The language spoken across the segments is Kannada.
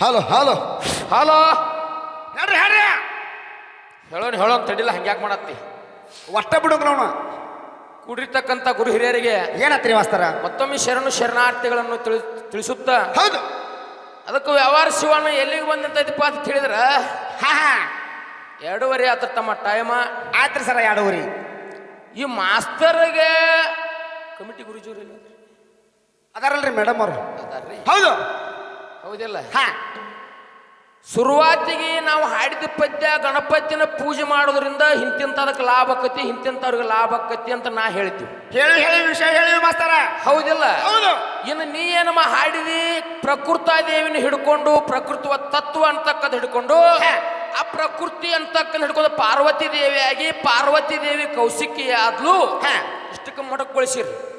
Hello hello. ಹಲೋ. ಹೇಳ್ರಿ ಹೇಳ್ರಿ ಹೇಳೋಣ ಹೇಳೋನ್ ತಡಿಲ್ಲ ಹಂಗ್ಯಾಕ್ ಮಾಡತ್ತಿ? ಒಟ್ಟ ಬಿಡೋಕ್ ನೋಣ ಕುಡಿರ್ತಕ್ಕಂಥ ಗುರು ಹಿರಿಯರಿಗೆ ಏನತ್ರಿ ಮಾಸ್ತರ? ಮತ್ತೊಮ್ಮೆ ಶರಣು ಶರಣಾರ್ಥಿಗಳನ್ನು ತಿಳಿ ತಿಳಿಸುತ್ತಾ? ಹೌದು. ಅದಕ್ಕೂ ವ್ಯವಹಾರ ಶಿವಣ್ಣ ಎಲ್ಲಿಗೆ ಬಂದಂತೈತಿಪ್ಪ ಅಂತ ಕೇಳಿದ್ರ? ಹಾ ಹಾ. ಎರಡೂವರೆ ಆತ್ರ ತಮ್ಮ ಟೈಮ. ಆಯ್ತ್ರಿ ಸರ ಎರಡೂವರೆ. ಈ ಮಾಸ್ತರ್ಗೆ ಕಮಿಟಿ ಗುರುಜಿವ್ರು ಇಲ್ಲ ಅದಾರಲ್ರಿ ಮೇಡಮ್ ಅವರು. ಅದಾರ್ರಿ. ಹೌದು. ಹೌದಿಲ್ಲ? ಹ. ಶುರುವಾತಿಗೆ ನಾವು ಹಾಡಿದ ಪದ್ಯ ಗಣಪತಿನ ಪೂಜೆ ಮಾಡೋದ್ರಿಂದ ಹಿಂತಿಂತದಕ್ಕೆ ಲಾಭ ಆಕತಿ ಹಿಂತಿಂತವ್ರಿಗೆ ಲಾಭ ಆಕತಿ ಅಂತ ನಾ ಹೇಳ್ತೀವಿ ಹೇಳಿ ಹೇಳಿ ವಿಷಯ ಹೇಳಿ ಮಾಸ್ತರ. ಹೌದಿಲ್ಲ? ಹೌದು. ಇನ್ನು ನೀ ಏನಮ್ಮ ಹಾಡಿದಿ? ಪ್ರಕೃತ ದೇವಿನ ಹಿಡ್ಕೊಂಡು ಪ್ರಕೃತಿವ ತತ್ವ ಅಂತಕ್ಕದ್ ಹಿಡ್ಕೊಂಡು. ಆ ಪ್ರಕೃತಿ ಅಂತಕ್ಕಂಥ ಹಿಡ್ಕೊಂಡು ಪಾರ್ವತಿ ದೇವಿಯಾಗಿ ಪಾರ್ವತಿ ದೇವಿ ಕೌಶಿಕಿ ಆದ್ಲು. ಇಷ್ಟಕ್ಕೆ ಮೊಟಕುಗೊಳಿಸಿರಿ.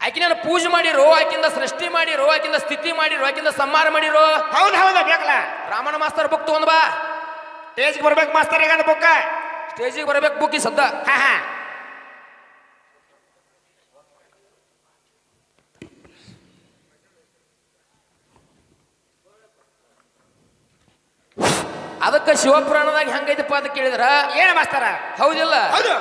ಆಕಿನ ಪೂಜೆ ಮಾಡಿರೋ ಆಕಿಂದ ಸೃಷ್ಟಿ ಮಾಡಿರೋ ಆಕಿಂದ ಸ್ಥಿತಿ ಮಾಡಿರೋ ಆಕಿಂದ ಸಂಹಾರ ಮಾಡಿರೋ. ಹೌದು ಹೌದು ಬೇಕಲ್ಲ ರಾಮಣ ಮಾಸ್ತರ್ ಬುಕ್ ತಗೊಂಡ್ ಬಾ. ಸ್ಟೇಜ್ಗೆ ಬರ್ಬೇಕು ಮಾಸ್ತರ್ ಈಗ ಬುಕ್ಕ ಸ್ಟೇಜಿಗೆ ಬರ್ಬೇಕು ಬುಕ್ ಈ ಸದ್ದ. ಹಾ ಹಾ. ಅದಕ್ಕೆ ಶಿವಪುರಾಣದಾಗ ಹೆಂಗೈತಪ್ಪ ಅಂತ ಕೇಳಿದ್ರ? ಏನ ಮಾಸ್ತರ? ಹೌದಿಲ್ಲ. ಹೌದು.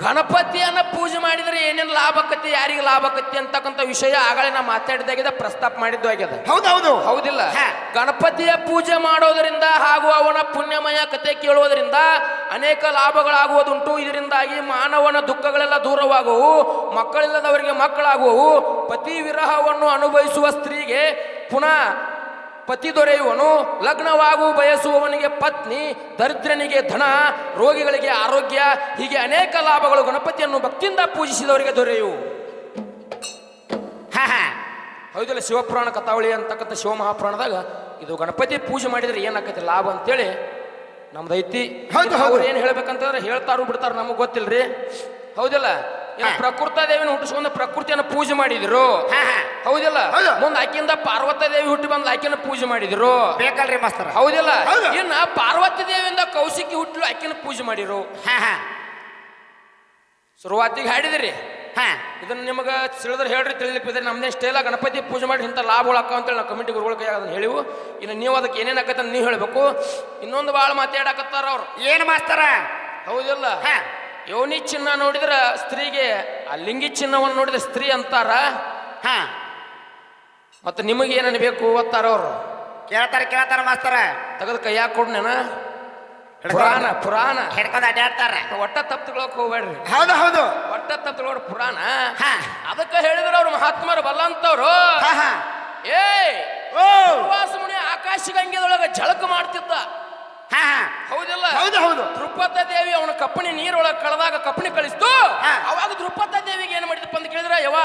ಗಣಪತಿಯನ್ನ ಪೂಜೆ ಮಾಡಿದರೆ ಏನೇನು ಲಾಭ ಆಕತಿ ಯಾರಿಗೆ ಲಾಭ ಆಕತಿ ಅಂತಕ್ಕಂಥ ವಿಷಯ ಆಗಲೇ ನಾ ಮಾತಾಡಿದಾಗಿದೆ ಪ್ರಸ್ತಾಪ ಮಾಡಿದ್ದು ಆಗ್ಯದ ಹೌದು ಹೌದು ಹೌದಿಲ್ಲ? ಹಾ. ಗಣಪತಿಯ ಪೂಜೆ ಮಾಡೋದರಿಂದ ಹಾಗೂ ಅವನ ಪುಣ್ಯಮಯ ಕತೆ ಕೇಳುವುದರಿಂದ ಅನೇಕ ಲಾಭಗಳಾಗುವುದುಂಟು. ಇದರಿಂದಾಗಿ ಮಾನವನ ದುಃಖಗಳೆಲ್ಲ ದೂರವಾಗುವು ಮಕ್ಕಳಿಲ್ಲದವರಿಗೆ ಮಕ್ಕಳಾಗುವು. ಪತಿ ವಿರಹವನ್ನು ಅನುಭವಿಸುವ ಸ್ತ್ರೀಗೆ ಪುನಃ ಪತಿ ದೊರೆಯುವನು ಲಗ್ನವಾಗು ಬಯಸುವವನಿಗೆ ಪತ್ನಿ ದರಿದ್ರನಿಗೆ ಧನ ರೋಗಿಗಳಿಗೆ ಆರೋಗ್ಯ ಹೀಗೆ ಅನೇಕ ಲಾಭಗಳು ಗಣಪತಿಯನ್ನು ಭಕ್ತಿಯಿಂದ ಪೂಜಿಸಿದವರಿಗೆ ದೊರೆಯುವು ಹೌದಲ್ಲ ಹಾ ಹೌದಿಲ್ಲ ಶಿವಪುರಾಣ ಕಥಾವಳಿ ಅಂತಕ್ಕಂಥ ಶಿವಮಹಾಪುರಾಣದಾಗ ಇದು ಗಣಪತಿ ಪೂಜೆ ಮಾಡಿದ್ರೆ ಏನಾಕೈತಿ ಲಾಭ ಅಂತೇಳಿ ನಮ್ದು ಐತಿ. ಅವ್ರು ಏನು ಹೇಳ್ಬೇಕಂತಂದ್ರೆ ಹೇಳ್ತಾರು ಬಿಡ್ತಾರ ನಮಗೆ ಗೊತ್ತಿಲ್ರಿ ಹೌದಿಲ್ಲ. ಪ್ರಕೃತ ದೇವಿನ ಹುಟ್ಟಿಸ್ಕೊಂಡು ಪ್ರಕೃತಿಯನ್ನು ಪೂಜೆ ಮಾಡಿದ್ರು. ಹಾ ಹಾ. ಹೌದಿಲ್ಲ? ಹೌದು. ಮುಂದೆ ಆಕಿಂದ ಪಾರ್ವತ ದೇವಿ ಹುಟ್ಟಿ ಬಂದ್ ಆಕಿನ ಪೂಜೆ ಮಾಡಿದ್ರು. ಬೇಕಲ್ರಿ ಮಾಸ್ತರ. ಹೌದಿಲ್ಲ? ಹೌದು. ಇನ್ನ ಪಾರ್ವತಿ ದೇವಿಯಿಂದ ಕೌಶಿಕಿ ಹುಟ್ಟಲು ಆಕಿನ ಪೂಜೆ ಮಾಡಿರು. ಹಾ ಹಾ. ಶುರುವಾತಿಗೆ ಹಾಡಿದಿರಿ. ಹಾ. ಇದನ್ನ ನಿಮಗೆ ತಿಳಿದ್ರೆ ಹೇಳ್ರಿ ತಿಳಿಲಿಪ್ಪಿದ್ರೆ ನಮ್ದೇ ಸ್ಟೇಲ ಗಣಪತಿ ಪೂಜೆ ಮಾಡಿ ಇಂಥ ಲಾಭಗಳು ಅಕ್ಕ ಅಂತೇಳಿ ನಾವು ಕಮಿಟಿ ಗುರುಗಳ ಕೈ ಅದನ್ನ ಹೇಳಿವು. ಇನ್ನು ನೀವು ಅದಕ್ಕೆ ಏನೇನು ಆಗತ್ತ ಅಂತ ನೀವು ಹೇಳಬೇಕು. ಇನ್ನೊಂದು ಭಾಳ ಮಾತಾಡಕತ್ತಾರ ಅವ್ರು. ಏನು ಮಾಸ್ತಾರ? ಹೌದಿಲ್ಲ? ಹಾ. ಯೋನಿ ಚಿನ್ನ ನೋಡಿದ್ರ ಸ್ತ್ರೀಗೆ ಆ ಲಿಂಗಿ ಚಿನ್ನವನ್ನು ನೋಡಿದ್ರೆ ಸ್ತ್ರೀ ಅಂತಾರ? ಹಾ. ಮತ್ತೆ ನಿಮಗೆ ಏನೇನು ಬೇಕು ಓದ್ತಾರ ಅವರು? ಕೇಳ್ತಾರ ಕೇಳ್ತಾರ ಮಾಸ್ತರ. ತೆಗೆದು ಕೈಯಾಗ ಕೊಡ್ನೇನ? ಪುರಾಣ ಪುರಾಣ. ಹೆಡ್ಕದ ಅಡ್ಡಾಡ್ತಾರ ಒಟ್ಟ ತಪ್ಪುಗಳಕ್ಕೆ ಹೋಗ್ಬೇಡ್ರಿ. ಹೌದು ಹೌದು. ಒಟ್ಟ ತಪ್ಪುಗಳ ಪುರಾಣ? ಹಾ. ಅದಕ್ಕೆ ಹೇಳಿದ್ರು ಅವ್ರು ಮಹಾತ್ಮರು ಬಲ್ಲಂತವ್ರು. ಪ್ರವಾಸ ಮುನಿ ಆಕಾಶ ಗಂಗೆದೊಳಗೆ ಜಳಕ ಮಾಡ್ತಿದ್ದ. ಹಾ ಹೌದಿಲ್ಲ. ಹೌದು ಹೌದು. ದೇವಿ ಅವನ ಕಪ್ಪಣಿ ನೀರೊಳಗೆ ಕಳೆದಾಗ ಕಪ್ಪಣಿ ಕಳಿಸ್ತು. ಹಾ. ಅವಾಗ ದೃಪದ ದೇವಿಗೆ ಏನು ಮಾಡಿದಪ್ಪ ಅಂತ ಕೇಳಿದ್ರೆ ಯವ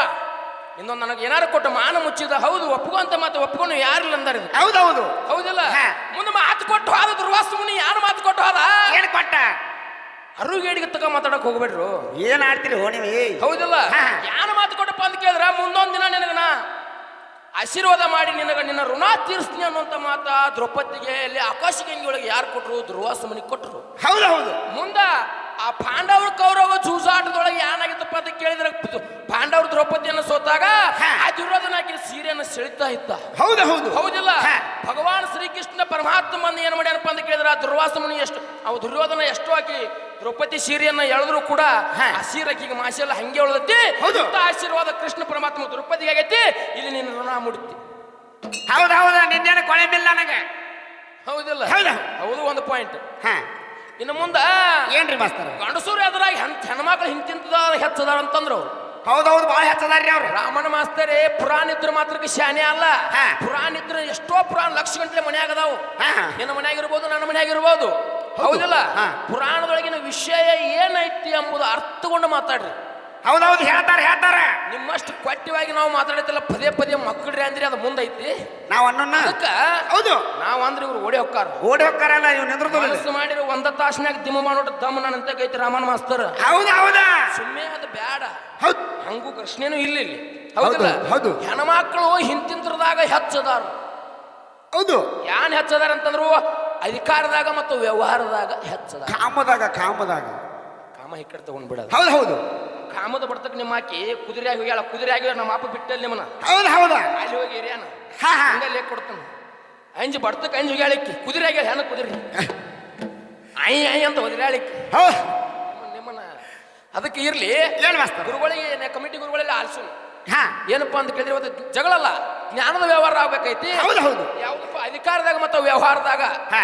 ಇನ್ನೊಂದು ನನಗೆ ಏನಾರು ಕೊಟ್ಟು ಮಾನ ಮುಚ್ಚಿದ ಹೌದು ಒಪ್ಕೊಂತ ಮಾತು ಒಪ್ಕೊಂಡು ಯಾರಿಲ್ಲ ಅಂದಾರ ಇದು. ಹೌದು ಹೌದು. ಹೌದಿಲ್ಲ. ಹಾ. ಮುಂದೆ ಮಾತು ಕೊಟ್ಟು ಹೋದ ದುರ್ವಾಸ ಮುನಿ ಯಾರು ಮಾತು ಕೊಟ್ಟು ಹೋದ? ಏನ್ ಕೊಟ್ಟ? ಅರುಗೇಡಿಗೆ ತಗ ಮಾತಾಡಕ್ ಹೋಗ್ಬೇಡ್ರು. ಏನ್ ಆಡ್ತೀರಿ ಹೋ ನೀವು ಹೌದಿಲ್ಲ ಹಾ. ಯಾರು ಮಾತು ಕೊಟ್ಟಪ್ಪ ಅಂತ ಕೇಳಿದ್ರ ಮುಂದೊಂದ್ ದಿನ ನಿನಗನ ಆಶೀರ್ವಾದ ಮಾಡಿ ನಿನಗ ನಿನ್ನ ಋಣ ತೀರಿಸ್ತೀನಿ ಅನ್ನುವಂತ ಮಾತ ದ್ರೌಪದಿಗೆ ಅಲ್ಲಿ ಆಕಾಶ ಗಂಗೆಯೊಳಗೆ ಯಾರು ಕೊಟ್ರು? ದುರ್ವಾಸ ಮನಿ ಕೊಟ್ರು. ಹೌದು ಹೌದು. ಮುಂದ ಆ ಪಾಂಡವ್ರ ಕೌರವ ಜೂಜಾಟದೊಳಗೆ ಏನಾಗಿತ್ತಪ್ಪ ಅಂತ ಕೇಳಿದ್ರೆ ಪಾಂಡವ್ರ ದ್ರೌಪದಿಯನ್ನು ಸೋತಾಗ. ಆ ದುರ್ಯೋಧನ ಆಕಿನ ಸೀರೆಯನ್ನು ಸೆಳಿತಾ ಇತ್ತ ಹೌದು ಹೌದು. ಹೌದಿಲ್ಲ. ಭಗವಾನ್ ಶ್ರೀಕೃಷ್ಣ ಪರಮಾತ್ಮ ಏನ್ ಮಾಡ್ಯಾನಪ್ಪ ಅಂತ ಕೇಳಿದ್ರೆ ಆ ದುರ್ವಾಸ ಮುನಿ ಎಷ್ಟು ಅವ ದುರ್ಯೋಧನ ಎಷ್ಟು ಆಕಿ ದ್ರೌಪದಿ ಸೀರೆಯನ್ನ ಎಳೆದ್ರು ಕೂಡ. ಆ ಸೀರೆ ಆಕಿಗೆ ಮಾಸೆಲ್ಲ ಹಂಗೆ ಉಳ್ದತಿ ಹೌದು. ಆಶೀರ್ವಾದ ಕೃಷ್ಣ ಪರಮಾತ್ಮ ದ್ರೌಪದಿಗೆ ಆಗೈತಿ. ಇಲ್ಲಿ ನಿನ್ನ ಋಣ ಮುಡಿತಿ. ಹೌದು ಹೌದು. ನಿನ್ನೇನು ಕೊಳೆ ಬಿಲ್ಲ ನನಗೆ? ಹೌದಿಲ್ಲ. ಹೌದು. ಹೌದು ಒಂದು ಪಾಯಿಂಟ್ ಹಾ. ಇನ್ನು ಮುಂದೆ ಏನ್ರಿ ಮಾಸ್ತರ? ಗಂಡಸೂರು ಎದುರಾಗಿ ಹೆಣ್ ಹೆಣ್ಮಕ್ಳು ಹಿಂತಿಂತದ ಹೆಚ್ಚದ ಅಂತಂದ್ರು ಅವ್ರು. ಹೌದು ಹೌದು ಭಾಳ ಹೆಚ್ಚದಾರ್ರಿ ಅವ್ರು. ರಾಮನ ಮಾಸ್ತರೇ ಪುರಾಣ ಇದ್ರ ಮಾತ್ರಕ್ಕೆ ಶಾನೆ ಅಲ್ಲ. ಹಾ. ಪುರಾಣ ಇದ್ರ ಎಷ್ಟೋ ಪುರಾಣ ಲಕ್ಷ ಗಂಟ್ಲೆ ಮನ್ಯಾಗ ಅದಾವು. ಹಾ. ನಿನ್ನ ಮನ್ಯಾಗ ಇರ್ಬೋದು ನನ್ನ ಮನ್ಯಾಗ ಇರ್ಬೋದು. ಹೌದಿಲ್ಲ? ಹಾ. ಪುರಾಣದೊಳಗಿನ ವಿಷಯ ಏನೈತಿ ಎಂಬುದು ಅರ್ಥಗೊಂಡು ಮಾತಾಡ್ರಿ. ಹೌದು ಹೇಳ್ತಾರೆ ಹೇಳ್ತಾರೆ. ನಿಮ್ಮಷ್ಟು ಕೊಟ್ಟಿವಾಗಿ ನಾವು ಮಾತಾಡತ್ತಿಲ್ಲ ಪದೇ ಪದೇ ಮಕ್ಕಳ್ರಿ ಅಂದ್ರೆ ಅದು ಮುಂದೈತಿ. ನಾವ್ ಅನ್ನೋಣ ಅದಕ್ಕ ಹೌದು. ನಾವ್ ಅಂದ್ರೆ ಇವ್ರು ಓಡಿ ಹೋಗ್ತಾರ. ಓಡಿ ಹೋಗ್ತಾರಲ್ಲ ಇವ್ ನಿಂದ್ರದು ಮನಸ್ಸು ಮಾಡಿರೋ ಒಂದ ತಾಸ್ನ್ಯಾಗ ದಿಮ್ಮ ಮಾಡೋದು ತಮ್ಮನ ಅಂತ ಗೈತಿ ರಾಮನ್ ಮಾಸ್ತರ್. ಹೌದು ಹೌದಾ. ಸುಮ್ಮನೆ ಅದು ಬೇಡ ಹೌದು. ಹಂಗೂ ಕೃಷ್ಣೇನು ಇಲ್ಲ ಇಲ್ಲಿ. ಹೌದಲ್ಲ? ಹೌದು. ಹೆಣ್ಮಕ್ಳು ಹಿಂತಿಂತ್ರದಾಗ ಹೆಚ್ಚದಾರ. ಹೌದು. ಯಾನ್ ಹೆಚ್ಚದಾರ ಅಂತಂದ್ರು ಅಧಿಕಾರದಾಗ ಮತ್ತು ವ್ಯವಹಾರದಾಗ ಹೆಚ್ಚದಾರ. ಕಾಮದಾಗ ಕಾಮದಾಗ. ಕಾಮ ಈ ಕಡೆ ತಗೊಂಡ್ ಬಿಡೋದು. ಹೌದು ಹೌದು. ಕಾಮದ ಬರ್ತಕ್ ನಿಮ್ಮ ಆಕಿ ಕುದುರೆಯಾಗಿ ಹೋಗ್ಯಾಳ. ಆಗಿ ನಮ್ಮ ಅಪ್ಪ ಬಿಟ್ಟಲ್ಲಿ ನಿಮ್ಮನ ಹೌದು ಹೌದಾ. ಅಲ್ಲಿ ಹೋಗಿ ಹಿರಿಯಾನ. ಹಾ ಹಾ. ಕೊಡ್ತಾನ. ಅಂಜು ಬಡ್ತಕ್ಕೆ ಅಂಜು ಹೇಳಿಕ್ಕಿ ಕುದುರೆ ಆಗ್ಯಾಳ ಹೆಣ್ಣ ಕುದುರೆ. ಐ ಐ ಅಂತ ಒದಿರಾಳಿಕ್ಕಿ ಹೌ. ನಿಮ್ಮನ್ನ ಅದಕ್ಕೆ ಇರ್ಲಿ. ಏನು ಮಾಸ್ತ ಗುರುಗಳಿಗೆ ಕಮಿಟಿ ಗುರುಗಳೆಲ್ಲ ಆಲ್ಸು. ಹಾ. ಏನಪ್ಪಾ ಅಂತ ಕೇಳಿದ್ರೆ ಇವತ್ತು ಜಗಳಲ್ಲ. ಜ್ಞಾನದ ವ್ಯವಹಾರ ಆಗ್ಬೇಕೈತಿ ಹೌದು ಹೌದು. ಯಾವ್ದಪ್ಪ? ಅಧಿಕಾರದಾಗ ಮತ್ತು ವ್ಯವಹಾರದಾಗ. ಹಾ.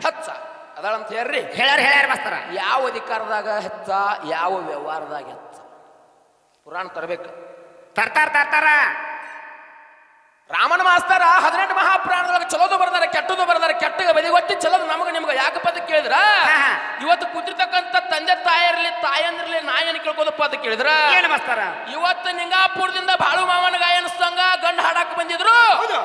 ಹೆಚ್ಚ. ಅದಾಳಂತ ಹೇಳ್ರಿ. ಹೇಳಾರ ಹೇಳ್ಯಾರ ಮಾಸ್ತರ. ಯಾವ ಅಧಿಕಾರದಾಗ ಹೆತ್ತ ಯಾವ ವ್ಯವಹಾರದಾಗ ಹೆತ್ತ? ಪುರಾಣ ತರಬೇಕು. ತರ್ತಾರ ತರ್ತಾರ. ರಾಮನ ಮಾಸ್ತರ ಹದಿನೆಂಟು ಮಹಾಪುರಾಣದೊಳಗ ಚಲೋದು ಬರ್ದಾರ ಕೆಟ್ಟದು ಬರ್ದಾರ ಬದಿ ಬದಿಗೊಟ್ಟಿ ಚಲೋದು ನಮಗೆ ನಿಮ್ಗೆ ಯಾಕೆ ಪದ ಕೇಳಿದ್ರ. ಇವತ್ತು ಕುದಿರ್ತಕ್ಕಂತ ತಂದೆ ತಾಯಿರ್ಲಿ ತಾಯಂದಿರ್ಲಿ ನಾ ಏನ್ ಕೇಳ್ಕೋದಪ್ಪ ಅಂತ ಕೇಳಿದ್ರ? ಏನು ಮಾಸ್ತರ? ಇವತ್ತು ನಿಂಗಾಪುರದಿಂದ ಬಾಳು ಮಾವನ ಗಾಯನ ಸಂಘ ಗಂಡ ಹಾಡಾಕ ಬಂದಿದ್ರು ಹೌದು.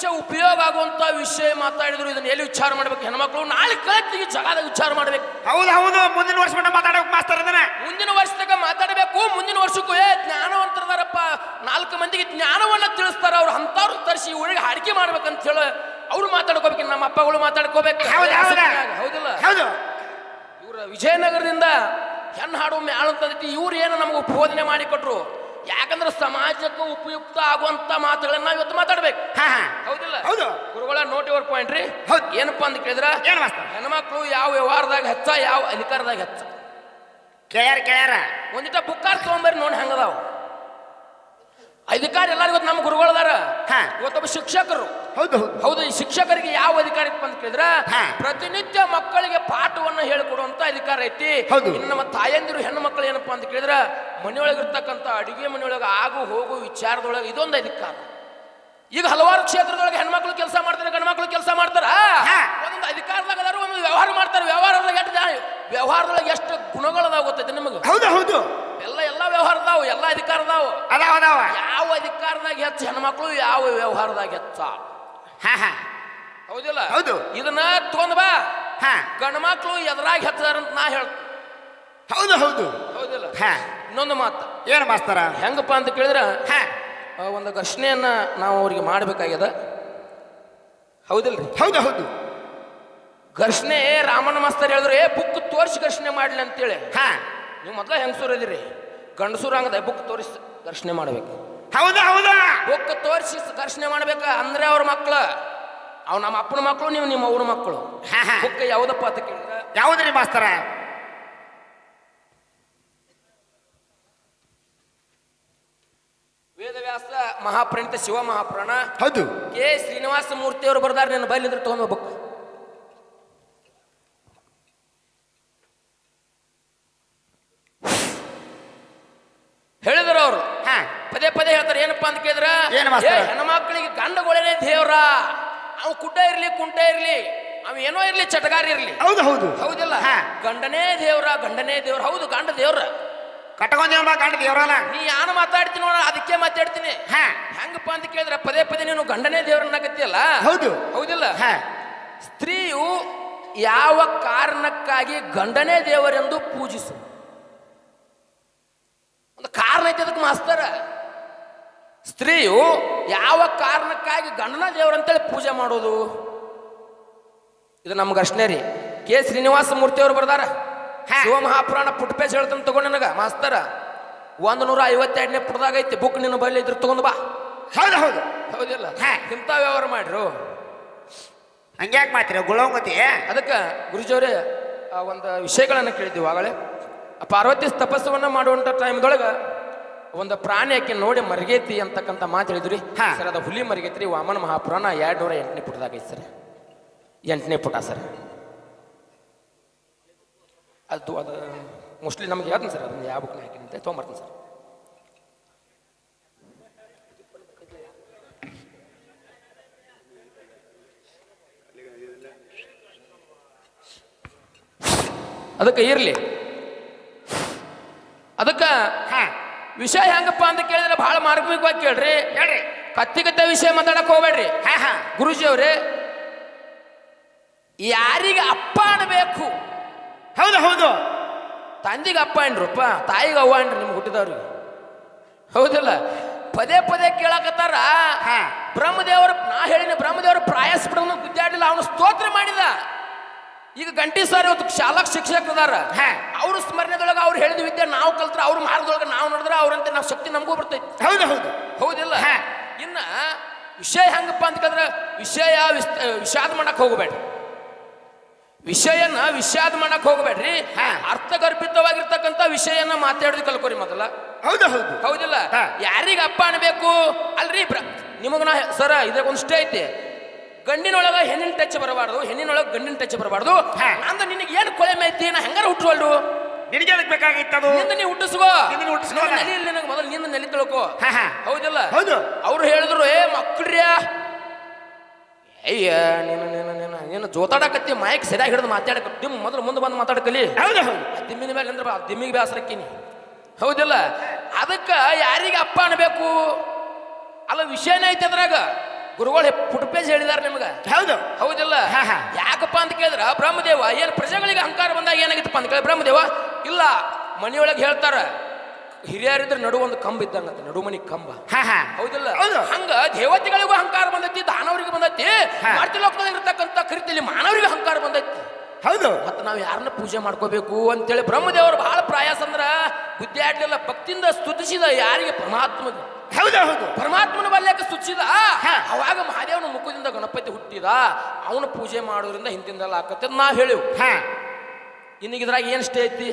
ವಿಷಯ ಉಪಯೋಗ ಆಗುವಂತ ವಿಷಯ ಮಾತಾಡಿದ್ರು ಇದನ್ನ ಎಲ್ಲಿ ವಿಚಾರ ಮಾಡ್ಬೇಕು? ಹೆಣ್ಮಕ್ಳು ನಾಳೆ ಕಳೆಕ್ತಿಗೆ ಜಗದಾಗ ವಿಚಾರ ಮಾಡ್ಬೇಕು. ಹೌದು ಹೌದು. ಮುಂದಿನ ವರ್ಷ ಮಟ್ಟ ಮಾತಾಡಬೇಕು ಮಾಸ್ತರ್ ಅದನ್ನ ಮುಂದಿನ ವರ್ಷದಾಗ ಮಾತಾಡಬೇಕು ಮುಂದಿನ ವರ್ಷಕ್ಕೂ ಏ ಜ್ಞಾನವಂತರದಾರಪ್ಪ. ನಾಲ್ಕು ಮಂದಿಗೆ ಜ್ಞಾನವನ್ನ ತಿಳಿಸ್ತಾರ ಅವ್ರು ಅಂತವ್ರು ತರಿಸಿ ಊರಿಗೆ ಹಾಡಿಕೆ ಮಾಡ್ಬೇಕಂತ ಹೇಳಿ ಅವ್ರು ಮಾತಾಡ್ಕೋಬೇಕು ನಮ್ಮ ಅಪ್ಪಗಳು ಮಾತಾಡ್ಕೋಬೇಕು. ಹೌದು ಹೌದು. ಹೌದಿಲ್ಲ? ಹೌದು. ಇವ್ರ ವಿಜಯನಗರದಿಂದ ಹೆಣ್ಣು ಹಾಡು ಮ್ಯಾಳು ಇವ್ರು ಏನು ನಮಗೆ ಬೋಧನೆ ಮಾಡಿಕೊಟ್ರು? ಯಾಕಂದ್ರೆ ಸಮಾಜಕ್ಕೆ ಉಪಯುಕ್ತ ಆಗುವಂತ ಮಾತುಗಳನ್ನ ನಾವು ಇವತ್ತು ಮಾತಾಡ್ಬೇಕು. ಹಾ ಹಾ. ಹೌದಿಲ್ಲ? ಹೌದು. ಗುರುಗಳ ನೋಟ್ ಯುವರ್ ಪಾಯಿಂಟ್ ರೀ. ಹೌದು. ಏನಪ್ಪಾ ಅಂತ ಕೇಳಿದ್ರ? ಏನು ಮಾಸ್ತರ ಹೆಣ್ಮಕ್ಳು ಯಾವ ವ್ಯವಹಾರದಾಗ ಹೆಚ್ಚ ಯಾವ ಅಧಿಕಾರದಾಗ ಹೆಚ್ಚ? ಕೇಳ್ಯಾರ ಕೇಳ್ಯಾರ. ಒಂದಿಟ ಅಧಿಕಾರ ಎಲ್ಲರಿಗೂ ನಮ್ಮ ಗುರುಗಳದಾರ ಹಾ. ಇವತ್ತೊಬ್ಬ ಶಿಕ್ಷಕರು ಹೌದು ಹೌದು ಹೌದು ಈ ಶಿಕ್ಷಕರಿಗೆ ಯಾವ ಅಧಿಕಾರ ಇತ್ತು ಅಂತ ಕೇಳಿದ್ರ ಹಾ. ಪ್ರತಿನಿತ್ಯ ಮಕ್ಕಳಿಗೆ ಪಾಠವನ್ನು ಹೇಳಿಕೊಡುವಂತ ಅಧಿಕಾರ ಐತಿ ಹೌದು. ಇನ್ನು ನಮ್ಮ ತಾಯಂದಿರು ಹೆಣ್ಣು ಮಕ್ಕಳು ಏನಪ್ಪಾ ಅಂತ ಕೇಳಿದ್ರ ಮನೆಯೊಳಗಿರ್ತಕ್ಕಂಥ ಅಡಿಗೆ ಮನೆಯೊಳಗೆ ಆಗು ಹೋಗು ವಿಚಾರದೊಳಗೆ ಇದೊಂದು ಅಧಿಕಾರ ಈಗ ಹಲವಾರು ಕ್ಷೇತ್ರದೊಳಗೆ ಹೆಣ್ಮಕ್ಳು ಕೆಲಸ ಮಾಡ್ತಾರೆ ಗಂಡ್ಮಕ್ಳು ಕೆಲಸ ಮಾಡ್ತಾರ ಹಾ. ಒಂದೊಂದು ಅಧಿಕಾರದಾಗ ಒಂದು ಒಂದೊಂದು ವ್ಯವಹಾರ ಮಾಡ್ತಾರೆ ವ್ಯವಹಾರದೊಳಗೆ ಎಷ್ಟು ಗುಣಗಳದಾವ ಗೊತ್ತೈತೆ ನಿಮಗೆ? ಹೌದು ಹೌದು. ಎಲ್ಲ ಎಲ್ಲ ವ್ಯವಹಾರದಾವು ಎಲ್ಲ ಅಧಿಕಾರದಾವು. ಅದಾವ ಅದಾವ. ಯಾವ ಅಧಿಕಾರದಾಗ ಹೆಚ್ಚು ಹೆಣ್ಮಕ್ಳು ಯಾವ ವ್ಯವಹಾರದಾಗ ಹೆಚ್ಚ? ಹಾ ಹಾ. ಹೌದಿಲ್ಲ? ಹೌದು. ಇದನ್ನ ತಗೊಂಡ್ ಬಾ. ಹಾ. ಗಂಡ್ಮಕ್ಳು ಎದುರಾಗಿ ಹೆಚ್ಚಾರ ಅಂತ ನಾ ಹೇಳ್ತೀನಿ ಹೌದು ಹೌದು. ಹೌದಿಲ್ಲ? ಹಾ. ಇನ್ನೊಂದು ಮಾತು. ಏನು ಮಾಸ್ತಾರ? ಹೆಂಗಪ್ಪ ಅಂತ ಕೇಳಿದ್ರೆ ಹಾ. ಒಂದು ಘರ್ಷಣೆಯನ್ನ ನಾವು ಅವ್ರಿಗೆ ಮಾಡಬೇಕಾಗ್ಯದ. ಹೌದಿಲ್ರಿ? ಹೌದು ಹೌದು. ಘರ್ಷಣೆ ರಾಮನ ಮಾಸ್ತರ್ ಹೇಳಿದ್ರು ಏ ಬುಕ್ ತೋರಿಸಿ ಘರ್ಷಣೆ ಮಾಡ್ಲಿ ಅಂತೇಳಿ. ಹಾ. ನೀವು ಮೊದಲ ಹೆಂಗಸೂರು ಇದಿರಿ ಗಂಡಸೂರು ಹಂಗದ ಬುಕ್ ತೋರಿಸಿ ಘರ್ಷಣೆ ಮಾಡ್ಬೇಕು. ಹೌದಾ ಹೌದಾ? ಬುಕ್ ತೋರಿಸಿ ಘರ್ಷಣೆ ಮಾಡ್ಬೇಕ ಅಂದ್ರೆ ಅವ್ರ ಮಕ್ಕಳು ಅವ್ ನಮ್ಮ ಅಪ್ಪನ ಮಕ್ಕಳು ನೀವು ನಿಮ್ಮ ಅವ್ರ ಮಕ್ಕಳು ಬುಕ್ ಯಾವ್ದಪ್ಪ ಅಂತ ಕೇಳಿದ್ರೆ? ಯಾವುದ್ರಿ ಮಾಸ್ತರ? ವೇದವ್ಯಾಸ ಮಹಾಪ್ರಣಿತ ಶಿವ ಮಹಾಪ್ರಾಣ. ಹೌದು. ಕೆ ಶ್ರೀನಿವಾಸ ಮೂರ್ತಿ ಅವರು ಬರ್ದಾರ ನಿನ್ನ ಬೈಲಿದ್ರೆ ತಗೊಂಡ್ ಬುಕ್ ಹೇಳಿದ್ರು ಅವರು ಹಾ ಪದೇ ಪದೇ ಹೇಳ್ತಾರೆ ಏನಪ್ಪಾ ಅಂತ ಕೇಳಿದ್ರ ಏನ್ ಮಾಸ್ತರ? ಮಕ್ಕಳಿಗೆ ಹೆಣ್ಮಕ್ಳಿಗೆ ಗಂಡಗಳೇನೆ ದೇವ್ರ. ಅವ್ ಕುಡ್ಡ ಇರ್ಲಿ ಕುಂಟ ಇರ್ಲಿ ಅವ್ ಏನೋ ಇರ್ಲಿ ಚಟಗಾರ ಇರ್ಲಿ. ಹೌದು ಹೌದು. ಹೌದಿಲ್ಲ? ಗಂಡನೇ ದೇವ್ರ ಗಂಡನೇ ದೇವ್ರ. ಹೌದು ಗಂಡ ದೇವ್ರ. ಕಟ್ಕೊಂದೇವ ಗಂಡ ದೇವ್ರಲ್ಲ ನೀ ಯಾನು ಮಾತಾಡ್ತೀನಿ ನೋಡ ಅದಕ್ಕೆ ಮಾತಾಡ್ತೀನಿ. ಹಾ. ಹೆಂಗಪ್ಪ ಅಂತ ಕೇಳಿದ್ರೆ ಪದೇ ಪದೇ ನೀನು ಗಂಡನೇ ದೇವ್ರನ್ನಾಗತ್ತಿಯಲ್ಲ ಹೌದು. ಹೌದಿಲ್ಲ? ಹಾ. ಸ್ತ್ರೀಯು ಯಾವ ಕಾರಣಕ್ಕಾಗಿ ಗಂಡನೇ ದೇವರೆಂದು ಪೂಜಿಸು? ಒಂದು ಕಾರಣ ಐತೆ ಅದಕ್ಕೆ ಮಾಸ್ತರ. ಸ್ತ್ರೀಯು ಯಾವ ಕಾರಣಕ್ಕಾಗಿ ಗಂಡನ ದೇವರಂತೇಳಿ ಪೂಜೆ ಮಾಡೋದು? ಇದು ನಮ್ಗೆ ಅಷ್ಟೇ ರೀ. ಕೆ ಶ್ರೀನಿವಾಸ ಮೂರ್ತಿ ಅವರು ಬರ್ದಾರ. ಹಾ. ಶಿವ ಮಹಾಪುರಾಣ ಪುಟ್ ಪೇಜ್ ಹೇಳ್ತಾನೆ ತಗೊಂಡು ನನಗ ಮಾಸ್ತರ. ಒಂದು ನೂರ ಐವತ್ತೆರಡನೇ ಪುಟದಾಗ ಐತಿ ಬುಕ್ ನಿನ್ನ ಬಳಿ ಇದ್ರ ತಗೊಂಡು ಬಾ. ಹೌದು ಹೌದು. ಹೌದಿಲ್ಲ? ಹಾ. ಇಂಥ ವ್ಯವಹಾರ ಮಾಡ್ರು. ಹಂಗ್ಯಾಕ್ ಮಾಡ್ತೀರ ಗುಳೋಂಗತಿ ಅದಕ್ಕೆ ಗುರುಜಿಯವರೇ ಆ ಒಂದು ವಿಷಯಗಳನ್ನು ಕೇಳಿದ್ವಿ ಆಗಲೇ. ಪಾರ್ವತಿ ತಪಸ್ಸವನ್ನ ಮಾಡುವಂಥ ಟೈಮ್ದೊಳಗೆ ಒಂದು ಪ್ರಾಣಿ ಆಕೆ ನೋಡಿ ಮರಿಗೇತಿ ಅಂತಕ್ಕಂಥ ಮಾತು ಹೇಳಿದ್ರಿ? ಹಾ. ಸರ್ ಅದು ಹುಲಿ ಮರಿಗೇತ್ರಿ ವಾಮನ ಮಹಾಪುರಾಣ ಎರಡು ನೂರ ಎಂಟನೇ ಪುಟದಾಗ ಐತಿ ಸರ್. ಎಂಟನೇ ಪುಟ ಸರ್. ಅದು ಅದು ಮೋಸ್ಟ್ಲಿ ನಮ್ಗೆ ಹೇಳ್ತೀನಿ ಸರ್ ಅದನ್ನ ಯಾವ ಬುಕ್ನ ಹಾಕಿ ಅಂತ ತೊಗೊಂಬರ್ತೀನಿ ಸರ್. ಅದಕ್ಕೆ ಇರಲಿ. ಅದಕ್ಕೆ ವಿಷಯ ಹೆಂಗಪ್ಪ ಅಂತ ಕೇಳಿದ್ರೆ ಬಹಳ ಮಾರ್ಮಿಕವಾಗಿ ಕೇಳ್ರಿ. ಹೇಳ್ರಿ. ಕತ್ತಿಗತ್ತ ವಿಷಯ ಮಾತಾಡಕ್ ಹೋಗ್ಬೇಡ್ರಿ. ಹಾ ಹಾ. ಗುರುಜಿ ಅವರೇ ಯಾರಿಗೆ ಅಪ್ಪ ಅನ್ಬೇಕು? ಹೌದು ಹೌದು. ತಂದಿಗೆ ಅಪ್ಪ ಅನ್ರಪ್ಪ ತಾಯಿಗೆ ಅವ್ವ ಅನ್ರಿ ನಿಮ್ಗೆ ಹುಟ್ಟಿದವ್ರಿಗೆ. ಹೌದಲ್ಲ? ಪದೇ ಪದೇ ಕೇಳಕತ್ತಾರ. ಬ್ರಹ್ಮದೇವರು ಬ್ರಹ್ಮದೇವರ ನಾ ಹೇಳಿನಿ ಬ್ರಹ್ಮದೇವರ ಪ್ರಾಯಸ್ಬಿಡೋನು ಗುದ್ದಾಡಲಿಲ್ಲ ಅವನು ಸ್ತೋತ್ರ ಮಾಡಿದ. ಈಗ ಗಂಟಿ ಸರ್ ಇವತ್ತು ಶಾಲಾ ಶಿಕ್ಷಕರದಾರ ಹಾ. ಅವ್ರ ಸ್ಮರಣೆದೊಳಗೆ ಅವ್ರು ಹೇಳಿದ ವಿದ್ಯೆ ನಾವು ಕಲ್ತ್ರ ಅವ್ರ ಮಾರ್ಗದೊಳಗೆ ನಾವು ನೋಡಿದ್ರೆ ಅವ್ರಂತೆ ನಾವು ಶಕ್ತಿ ನಮಗೂ ಬರ್ತೈತಿ. ಹೌದು ಹೌದು. ಹೌದಿಲ್ಲ. ಇನ್ನ ವಿಷಯ ಹೆಂಗಪ್ಪ ಅಂತ ಕೇಳಿದ್ರೆ ವಿಷಯ ವಿಸ್ ವಿಷಾದ ಮಾಡಕ್ ಹೋಗಬೇಡ್ರಿ. ವಿಷಯನ ವಿಷಾದ ಮಾಡಕ್ ಹೋಗಬೇಡ್ರಿ. ಹಾ. ಅರ್ಥಗರ್ಭಿತವಾಗಿರ್ತಕ್ಕಂಥ ವಿಷಯನ ಮಾತಾಡೋದು ಕಲ್ಕೋರಿ ಮೊದಲ. ಹೌದು ಹೌದು. ಹೌದಿಲ್ಲ? ಯಾರಿಗೆ ಅಪ್ಪ ಅನ್ಬೇಕು? ಅಲ್ರಿ ನಿಮಗ್ ನಿಮಗ ನಾ ಸರ ಇದ್ರಾಗ ಒಂದು ಸ್ಟೇ ಐತಿ. ಗಂಡಿನೊಳಗ ಹೆಣ್ಣಿನ ಟಚ್ ಬರಬಾರ್ದು ಹೆಣ್ಣಿನೊಳಗ ಗಂಡಿನ ಟಚ್ ಬರಬಾರ್ದು. ಅಂದ್ರೆ ನಂದು ನಿನಗೆ ಏನು ಕೊಳೆ ಮೈತಿ ನಾ ಹೆಂಗಾರ ಹುಟ್ಟುವಲ್ಡು ನಿನಗೆ ಅದಕ್ಕೆ ಬೇಕಾಗಿತ್ತದು. ನಿಂದ ನೀ ಹುಟ್ಟಿಸ್ಕೋ. ನಿಂದ ಹುಟ್ಟಿಸ್ಕೋ. ನಲಿ ನೆಲೆ ನಿನಗೆ ಮೊದಲು ನಿಂದ ನಲಿ ತಿಳ್ಕೋ. ಹೌದಿಲ್ಲ? ಹೌದು. ಅವ್ರು ಹೇಳಿದ್ರು ಏ ಮಕ್ಕಳ್ರಿಯ ಅಯ್ಯ ನೀನು ನೀನು ನೀನು ನೀನು ಜೋತಾಡಕತ್ತಿ ಮೈಕ್ ಸರಿಯಾಗಿ ಹಿಡಿದು ಮಾತಾಡಕ ದಿಮ್ ಮೊದಲು ಮುಂದೆ ಬಂದು ಮಾತಾಡಕಲಿ. ಹೌದು ಹೌದು. ದಿಮ್ಮಿನ ಮೇಲೆ ಅಂದ್ರೆ ದಿಮ್ಮಿಗೆ ದಿಮ್ಮಿಗೆ ಬೇಸರಕ್ಕಿನಿ ಹೌದಿಲ್ಲ? ಅದಕ್ಕೆ ಯಾರಿಗೆ ಅಪ್ಪ ಅನ್ಬೇಕು? ಅಲ್ಲ ವಿಷಯನೇ ಐತೆ ಅದ್ರಾಗ. ಗುರುಗಳು ಫುಟ್ ಪೇಜ್ ಹೇಳಿದಾರೆ ನಿಮ್ಗೆ? ಹೌದು. ಹೌದಿಲ್ಲ. ಯಾಕಪ್ಪ ಅಂತ ಕೇಳಿದ್ರ ಬ್ರಹ್ಮದೇವ ಏನು ಪ್ರಜೆಗಳಿಗೆ ಅಹಂಕಾರ ಬಂದಾಗ ಏನಾಗಿತ್ತಪ್ಪ ಅಂತ ಕೇಳಿ ಬ್ರಹ್ಮದೇವ ಇಲ್ಲ ಮನೆಯೊಳಗೆ ಹೇಳ್ತಾರ ಹಿರಿಯರಿದ್ರ ನಡು ಒಂದು ಕಂಬ ಇದ್ದಂಗಂತ ನಡುಮನಿ ಕಂಬ. ಹಾ ಹಾ. ಹೌದಿಲ್ಲ? ಹೌದು. ಹಂಗ ದೇವತೆಗಳಿಗೂ ಅಹಂಕಾರ ಬಂದೈತಿ ದಾನವರಿಗೆ ಬಂದೈತಿ. ಮಾರ್ತಿಲೋಕದಲ್ಲಿ ಇರ್ತಕ್ಕಂಥ ಕರಿತಿಯಲ್ಲಿ ಮಾನವರಿಗೆ ಅಹಂಕಾರ ಬಂದೈತಿ. ಹೌದು. ಮತ್ತೆ ನಾವು ಯಾರನ್ನ ಪೂಜೆ ಮಾಡ್ಕೋಬೇಕು ಅಂತೇಳಿ ಬ್ರಹ್ಮದೇವರು ಬಹಳ ಪ್ರಯಾಸ ಅಂದ್ರ ಬುದ್ಧಿ ಆಡ್ಲಿಲ್ಲ ಭಕ್ತಿಯಿಂದ ಸ್ತುತಿಸಿದ ಯಾರಿಗೆ? ಪರಮಾತ್ಮ ಹೌದು ಹೌದು. ಪರಮಾತ್ಮನ ಬಲ್ಯಕ್ಕೆ ಸ್ತುತಿಸಿದ. ಅವಾಗ ಮಹಾದೇವನ ಮುಖದಿಂದ ಗಣಪತಿ ಹುಟ್ಟಿದ ಅವನು ಪೂಜೆ ಮಾಡೋದ್ರಿಂದ ಹಿಂದಿಂದೆಲ್ಲ ಆಕತ್ತೆ ನಾ ನಾವು ಹೇಳಿವು. ಹಾ. ಇನ್ನೀಗ ಇದ್ರಾಗ ಏನು ಸ್ಟೇ ಐತಿ?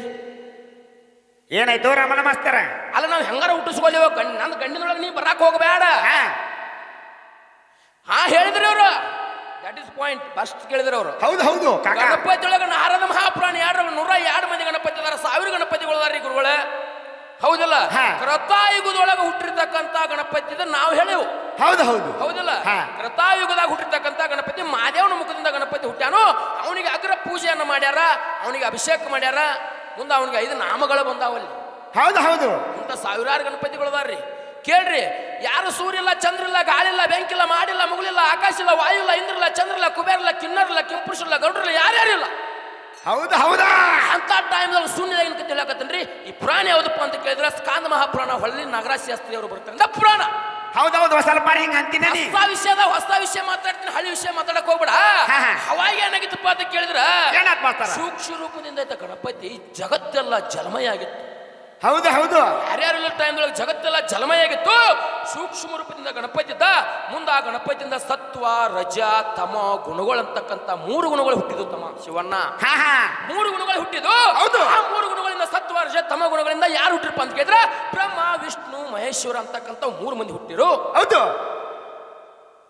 ಏನಾಯ್ತು ರಾಮ ಮಾಸ್ತರ? ಅಲ್ಲ ನಾವು ಹೆಂಗಾರ ಹುಟ್ಟಿಸ್ಕೊಳ್ಳಿವ ಗಂಡ ನನ್ನ ಗಂಡಿನೊಳಗೆ ನೀ ಬರಾಕ್ ಹೋಗಬೇಡ ಹಾ. ಹಾ ಹೇಳಿದ್ರಿ ಅವರು. ದಟ್ ಇಸ್ ಪಾಯಿಂಟ್ ಫಸ್ಟ್ ಕೇಳಿದ್ರು ಅವರು. ಹೌದು ಹೌದು ಕಾಕ. ಗಣಪತಿ ಒಳಗ ನಾರದ ಮಹಾಪ್ರಾಣಿ ಯಾರು? ನೂರ ಎರಡು ಮಂದಿ ಗಣಪತಿ ಅದಾರ ಸಾವಿರ ಗಣಪತಿಗಳು ಅದಾರ ಗುರುಗಳೇ. ಹೌದಲ್ಲ? ಹಾ. ಕೃತಾಯುಗದೊಳಗ ಹುಟ್ಟಿರ್ತಕ್ಕಂತ ಗಣಪತಿ ನಾವು ಹೇಳೆವು. ಹೌದು ಹೌದು. ಹೌದಲ್ಲ? ಹಾ. ಕೃತಾಯುಗದಾಗ ಹುಟ್ಟಿರ್ತಕ್ಕಂತ ಗಣಪತಿ ಮಾದೇವನ ಮುಖದಿಂದ ಗಣಪತಿ ಹುಟ್ಟ್ಯಾನು? ಅವನಿಗೆ ಅಗ್ರ ಪೂಜೆಯನ್ನು ಮಾಡ್ಯಾರ ಅವನಿಗೆ ಅಭಿಷೇಕ ಮಾಡ್ಯಾರ. ಮುಂದೆ ಅವನಿಗೆ ಐದು ನಾಮಗಳು ಬಂದಾವಲ್ಲಿ. ಹೌದು ಹೌದು. ಇಂಥ ಸಾವಿರಾರು ಗಣಪತಿಗಳು ಅದಾರ್ರಿ. ಕೇಳ್ರಿ ಯಾರು ಸೂರ್ಯ ಇಲ್ಲ ಚಂದ್ರ ಇಲ್ಲ ಗಾಳಿ ಇಲ್ಲ ಬೆಂಕಿ ಇಲ್ಲ ಮಾಡಿಲ್ಲ ಮುಗುಲಿಲ್ಲ ಆಕಾಶ ಇಲ್ಲ ವಾಯು ಇಲ್ಲ ಇಂದ್ರ ಇಲ್ಲ ಚಂದ್ರ ಇಲ್ಲ ಕುಬೇರ ಇಲ್ಲ ಕಿನ್ನರ್ ಇಲ್ಲ ಕೆಂಪುರುಷ ಇಲ್ಲ ಗೌಡ್ರ ಯಾರ್ಯಾರು ಇಲ್ಲ. ಹೌದು ಹೌದಾ? ಅಂತ ಟೈಮ್ದಾಗ ಶೂನ್ಯದಾಗ ತಿಳಿಯಾಕತ್ತನ್ರಿ? ಈ ಪುರಾಣ ಯಾವ್ದಪ್ಪ ಅಂತ ಕೇಳಿದ್ರೆ ಸ್ಕಾಂದ ಮಹಾಪುರಾಣ ಹೊಳ್ಳಿ ನಾಗರಾಜ ಶಾಸ್ತ್ರಿ ಅವರು ಬರ್ತಾರೆ ಪುರಾಣ. ಹೌದೌದು ಸ್ವಲ್ಪ ಹಿಂಗ ಅಂತೀನಿ. ಹೊಸ ವಿಷಯದ ಹೊಸ ವಿಷಯ ಮಾತಾಡ್ತೀನಿ ಹಳಿ ವಿಷಯ ಮಾತಾಡಕ್ ಹೋಗ್ಬೇಡ. ಹಾ, ಹಾ. ಅವಾಗ ಏನಾಗಿತ್ತಪ್ಪ ಅಂತ ಕೇಳಿದ್ರ ಸೂಕ್ಷ್ಮ ರೂಪದಿಂದ ಗಣಪತಿ ಜಗತ್ತೆಲ್ಲ ಜಲಮಯ ಆಗಿತ್ತು. ಹೌದು ಹೌದು. ಯಾರ್ಯಾರಿಲ್ಲ ಟೈಮ್ದೊಳಗೆ ಜಗತ್ತೆಲ್ಲ ಜಲಮಯ ಆಗಿತ್ತು ಸೂಕ್ಷ್ಮ ರೂಪದಿಂದ ಗಣಪತಿ ಇದ್ದ ಮುಂದೆ ಆ ಗಣಪತಿಯಿಂದ ಸತ್ವ ರಜ ತಮ ಗುಣಗಳು ಅಂತಕ್ಕಂಥ ಮೂರು ಗುಣಗಳು ಹುಟ್ಟಿದ್ವು ತಮ್ಮ ಶಿವಣ್ಣ. ಹಾ ಹಾ. ಮೂರು ಗುಣಗಳು ಹುಟ್ಟಿದ್ದು ಹೌದು. ಆ ಮೂರು ಗುಣಗಳಿಂದ ಸತ್ವ ರಜ ತಮ ಗುಣಗಳಿಂದ ಯಾರು ಹುಟ್ಟಿರಪ್ಪ ಅಂತ ಕೇಳಿದ್ರೆ ಬ್ರಹ್ಮ ವಿಷ್ಣು ಮಹೇಶ್ವರ ಅಂತಕ್ಕಂಥ ಮೂರು ಮಂದಿ ಹುಟ್ಟಿರು. ಹೌದು.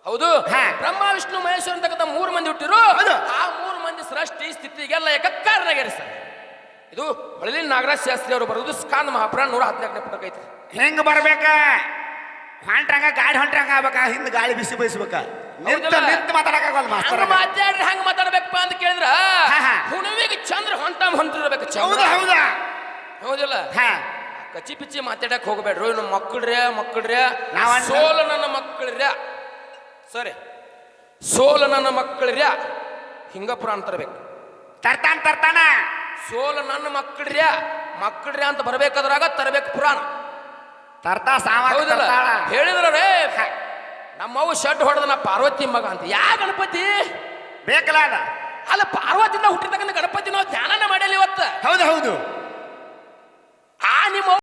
ಹೌದು. ಹಾ. ಬ್ರಹ್ಮ ವಿಷ್ಣು ಮಹೇಶ್ವರ ಅಂತಕ್ಕಂಥ ಮೂರು ಮಂದಿ ಹುಟ್ಟಿರು. ಆ ಮೂರು ಮಂದಿ ಸೃಷ್ಟಿ ಸ್ಥಿತಿಗೆಲ್ಲ ಸರ್ ಇದು ಬಳಲಿ ನಾಗರಾಜ್ ಶಾಸ್ತ್ರಿ ಅವರು ಬರೋದು ಸ್ಕಾಂದ ಮಹಾಪುರಾಣ ನೂರ ಹದಿನಾಲ್ಕನೇ ಪುಟಕ ಐತಿ. ಹೆಂಗ್ ಬರ್ಬೇಕ? ಹೊಂಟ್ರಂಗ ಗಾಡಿ ಹೊಂಟ್ರಂಗ ಆಗ್ಬೇಕ? ಹಿಂದ್ ಗಾಳಿ ಬಿಸಿ ಬಯಸ್ಬೇಕ? ನಿಂತ? ನಿಂತ ಮಾತಾಡಕ್ಕಾಗಲ್ಲ ಮಾಸ್ತರ ಹಂಗ ಮಾತಾಡ್ರಿ ಹಂಗ ಮಾತಾಡ್ಬೇಕಪ್ಪ ಅಂತ ಕೇಳಿದ್ರ ಹುಣವಿಗೆ ಚಂದ್ರ ಹೊಂಟ ಹೊಂಟಿರ್ಬೇಕು ಹೌದು ಹೌದಾ. ಹೌದಿಲ್ಲ? ಹಾ. ಕಚ್ಚಿ ಪಿಚ್ಚಿ ಮಾತಾಡಕ್ ಹೋಗ್ಬೇಡ್ರಿ. ನಮ್ಮ ಮಕ್ಕಳ್ರೆ ಮಕ್ಕಳ್ರೆ. ಸೋಲ ನನ್ನ ಮಕ್ಕಳ್ರೆ. ಸರಿ. ಸೋಲ ನನ್ನ ಮಕ್ಕಳ್ರೆ. ಹಿಂಗಪುರ ಅಂತ ತರಬೇಕು. ತರ್ತಾನ ತರ್ತಾನ. ಸೋಲ ನನ್ನ ಮಕ್ಕಳ್ರೆ ಮಕ್ಕಳ್ರೆ ಅಂತ ಬರಬೇಕಾದ್ರಾಗ ತರಬೇಕು ಪುರಾಣ. ತರ್ತಾ ತರ್ತಾಳ ಹೇಳಿದ್ರ ರೇ. ನಮ್ಮವ್ವ ಶೆಡ್ ಹೊಡೆದ ನಾ ಪಾರ್ವತಿ ಮಗ ಅಂತ. ಯಾ ಗಣಪತಿ? ಬೇಕಲಾದ ಅಲ್ಲ ಪಾರ್ವತಿಯಿಂದ ಹುಟ್ಟಿರ್ತಕ್ಕಂಥ ಗಣಪತಿ ನಾವು ಧ್ಯಾನನ ಮಾಡಲಿ ಇವತ್ತು? ಹೌದು ಹೌದು. ಆ ನಿಮ್ಮ